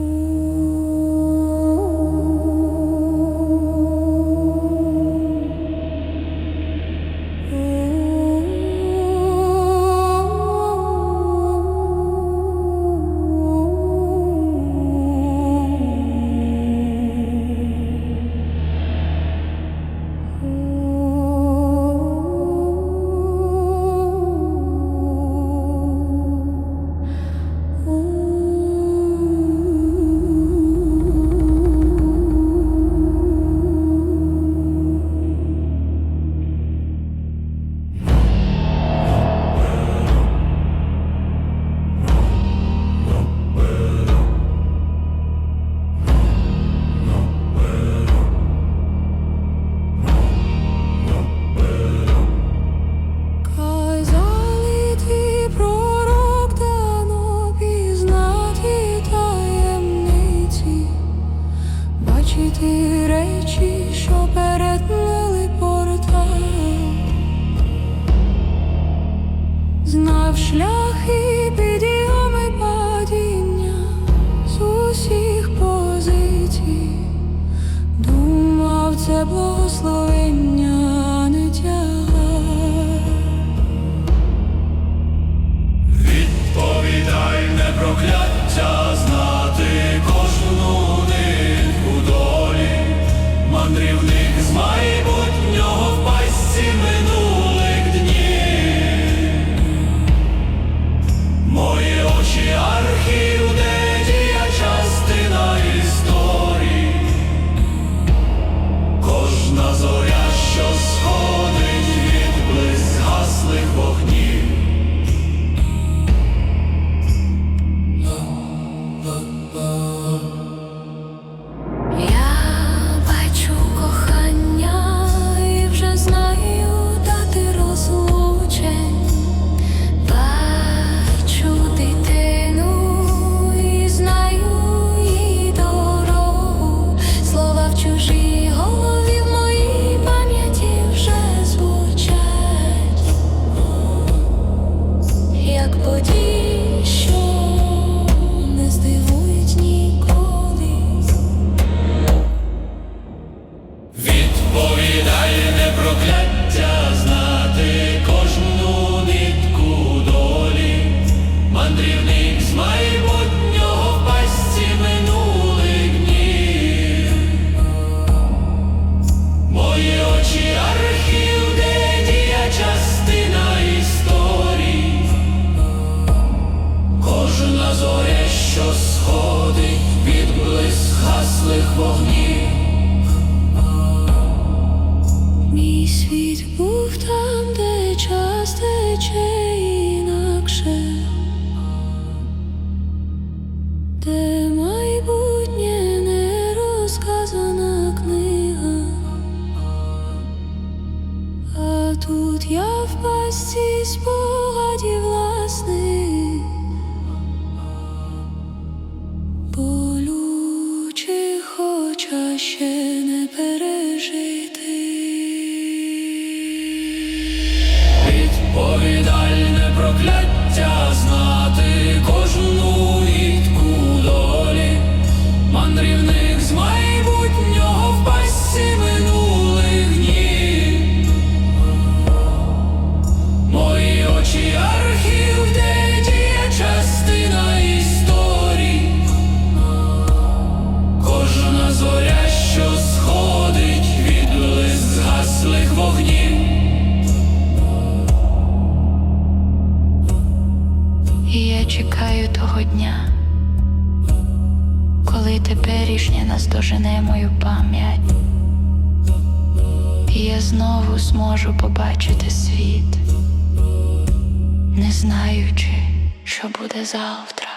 Ooh. знав шляхи підйоми падіння з усіх позицій, думав це благословення. Слідчий архів, частина історії, кожна зоря, що сходить від близь хаслих вогнів. Тут я в пасті спогадів власних болючих, хоча ще не пережив. І я чекаю того дня, коли теперішнє наздожене мою пам'ять, і я знову зможу побачити світ, не знаючи, що буде завтра.